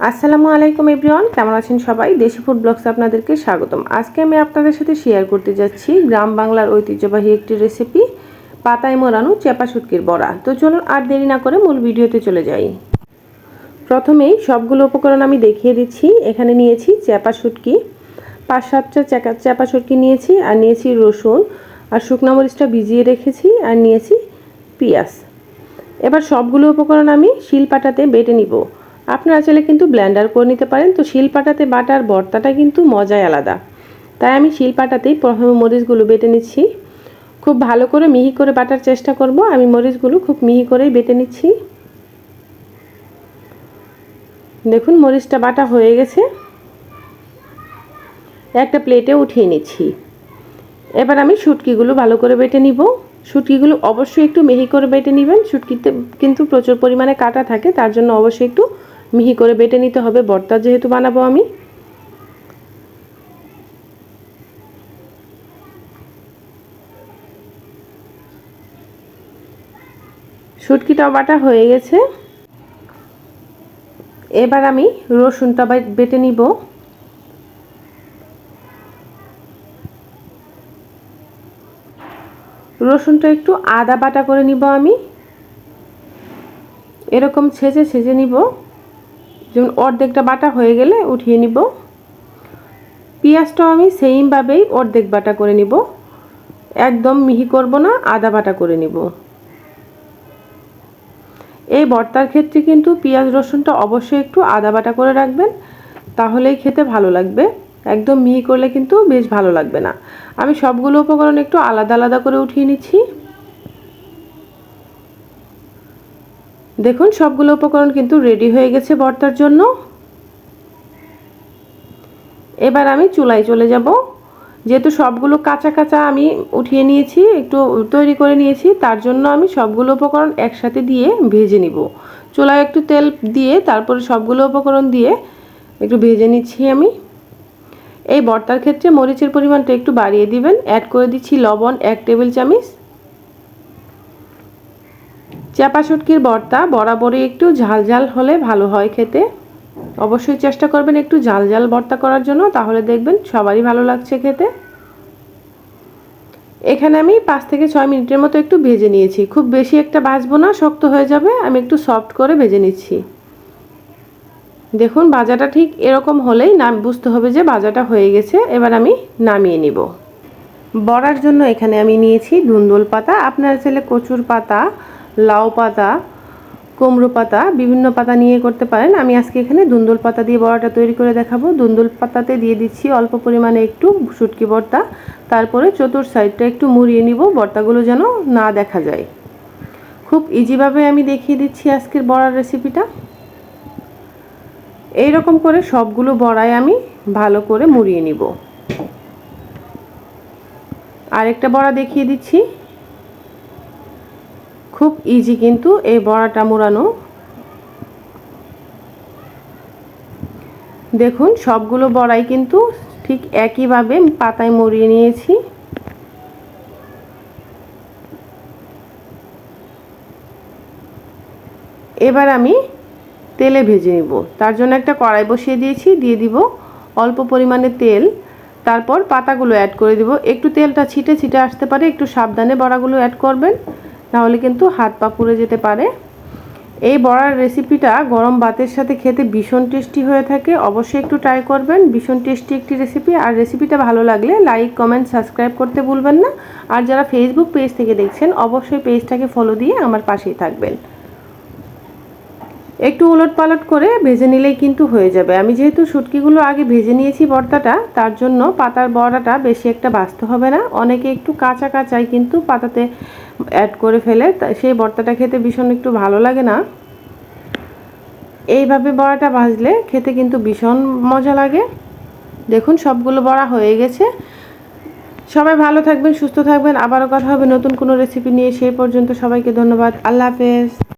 আসসালামু আলাইকুম এভরিওয়ান, কেমন আছেন সবাই? দেশি ফুড ব্লগসে আপনাদেরকে স্বাগতম। আজকে আমি আপনাদের সাথে শেয়ার করতে যাচ্ছি গ্রাম বাংলার ঐতিহ্যবাহী একটি রেসিপি পাতায় মোড়ানো চেপা শুটকির বড়া। তো চলুন আর দেরি না করে মূল ভিডিওতে চলে যাই। প্রথমেই সবগুলো উপকরণ আমি দেখিয়ে দিচ্ছি। এখানে নিয়েছি চেপা শুটকি, পাঁচ সাতটা চেকা, চেপা শুটকি নিয়েছি, আর নিয়েছি রসুন, আর শুকনো মরিচটা ভিজিয়ে রেখেছি, আর নিয়েছি পেঁয়াজ। এবার সবগুলো উপকরণ আমি শিলপাটাতে বেটে নিব। আপনারা চাইলে কিন্তু ব্ল্যান্ডার করে নিতে পারেন। তো শিলপাটাতে বাটার বর্তাটা কিন্তু মজাই আলাদা। তাই আমি শিলপাটাতেই প্রথমে মরিচগুলো বেটে নিচ্ছি। খুব ভালো করে মিহি করে বাটার চেষ্টা করব। আমি মরিচগুলো খুব মিহি করেই বেটে নিচ্ছি। দেখুন, মরিচটা বাটা হয়ে গেছে। একটা প্লেটে উঠিয়ে নিচ্ছি। এবার আমি শুটকিগুলো ভালো করে বেটে নিব। শুটকিগুলো অবশ্যই একটু মিহি করে বেটে নেবেন। শুটকিতে কিন্তু প্রচুর পরিমাণে কাটা থাকে, তার জন্য অবশ্যই একটু মিহি করে বেটে নিতে হবে, বর্তা যেহেতু বানাবো আমি। শুটকিটা বাটা হয়ে গেছে। এবার আমি রসুনটা বেটে নিব। রসুনটা একটু আদা বাটা করে নিব আমি। এরকম ছেঁচে ছেঁচে নিব। যেমন অর্ধেকটা বাটা হয়ে গেলে উঠিয়ে নিব। পেঁয়াজটাও আমি সেইমভাবেই অর্ধেক বাটা করে নিব। একদম মিহি করব না, আদা বাটা করে নিব। এই ভর্তার ক্ষেত্রে কিন্তু পেঁয়াজ রসুনটা অবশ্যই একটু আদা বাটা করে রাখবেন, তাহলেই খেতে ভালো লাগবে। একদম মিহি করলে কিন্তু বেশ ভালো লাগবে না। আমি সবগুলো উপকরণ একটু আলাদা আলাদা করে উঠিয়ে নিচ্ছি। দেখুন, সবগুলো উপকরণ কিন্তু রেডি হয়ে গেছে ভর্তার জন্য। এবার আমি চুলায় চলে যাব। যেহেতু সবগুলো কাঁচা কাঁচা আমি উঠিয়ে নিয়েছি, একটু তৈরি করে নিয়েছি, তার জন্য আমি সবগুলো উপকরণ একসাথে দিয়ে ভেজে নিব। চুলায় একটু তেল দিয়ে, তারপরে সবগুলো উপকরণ দিয়ে একটু ভেজে নিচ্ছি আমি। এই ভর্তার ক্ষেত্রে মরিচের পরিমাণটা একটু বাড়িয়ে দিবেন। অ্যাড করে দিচ্ছি লবণ, এক টেবিল চামচ। চাপা শুটকির ভর্তা বরাবরই একটু ঝাল ঝাল হলে ভালো হয় খেতে। অবশ্যই চেষ্টা করবেন একটু ঝাল ঝাল ভর্তা করার জন্য, তাহলে দেখবেন সবারই ভালো লাগছে খেতে। এখানে আমি পাঁচ থেকে ছয় মিনিটের মতো একটু ভেজে নিয়েছি। খুব বেশি একটা ভাজবো না, শক্ত হয়ে যাবে, আমি একটু সফট করে ভেজে নিচ্ছি। দেখুন ভাজাটা ঠিক এরকম হলেই নাম বুঝতে হবে যে ভাজাটা হয়ে গেছে, এবার আমি নামিয়ে নিব। বড়ার জন্য এখানে আমি নিয়েছি ধুন্দুল পাতা। আপনার চাইলে কচুর পাতা লাউ পাতা, কুমড়ো পাতা, বিভিন্ন পাতা নিয়ে করতে পারেন। আমি আজকে এখানে দুন্দুল পাতা দিয়ে বড়াটা তৈরি করে দেখাবো। দুন্দুল পাতাতে দিয়ে দিচ্ছি অল্প পরিমাণে একটু শুটকি বর্তা তারপরে চতুর সাইডটা একটু মুড়িয়ে নিব বর্তাগুলো যেন না দেখা যায়। খুব ইজিভাবে আমি দেখিয়ে দিচ্ছি আজকের বড়ার রেসিপিটা এই রকম করে সবগুলো বড়াই আমি ভালো করে মুড়িয়ে নিব। আরেকটা বড়া দেখিয়ে দিচ্ছি। খুব ইজি কিন্তু এই বড়াটা মোড়ানো। দেখুন, সবগুলো বড়াই কিন্তু ঠিক একইভাবে পাতায় মরিয়ে নিয়েছি। এবার আমি তেলে ভেজে নিব। তার জন্য একটা কড়াই বসিয়ে দিয়েছি, দিয়ে দিব অল্প পরিমাণে তেল। তারপর পাতাগুলো অ্যাড করে দিব। একটু তেলটা ছিটে ছিটে আসতে পারে, একটু সাবধানে বড়াগুলো অ্যাড করবেন। নাহলে কিন্তু হাত পা পুড়ে যেতে পারে। এই বড়ার রেসিপিটা গরম ভাতের সাথে খেতে ভীষণ টেস্টি হয়ে থাকে। অবশ্যই একটু ট্রাই করবেন। ভীষণ টেস্টি একটি রেসিপি আর রেসিপিটা ভালো লাগলে লাইক কমেন্ট সাবস্ক্রাইব করতে ভুলবেন না। আর যারা ফেসবুক পেজ থেকে দেখছেন, অবশ্যই পেজটাকে ফলো দিয়ে আমার পাশেই থাকবেন। একটু উলট পালট করে ভেজে নিলেই কিন্তু হয়ে যাবে। আমি যেহেতু শুটকিগুলো আগে ভেজে নিয়েছি বর্তাটা, তার জন্য পাতার বড়াটা বেশি একটা বাঁচতে হবে না। অনেকে একটু কাঁচা কাঁচাই কিন্তু পাতাতে অ্যাড করে ফেলে সেই বর্তাটা খেতে ভীষণ একটু ভালো লাগে না। এইভাবে বড়াটা ভাজলে খেতে কিন্তু ভীষণ মজা লাগে। দেখুন, সবগুলো বড়া হয়ে গেছে। সবাই ভালো থাকবেন, সুস্থ থাকবেন। আবারও কথা হবে নতুন কোনো রেসিপি নিয়ে। সেই পর্যন্ত সবাইকে ধন্যবাদ। আল্লাহ হাফেজ।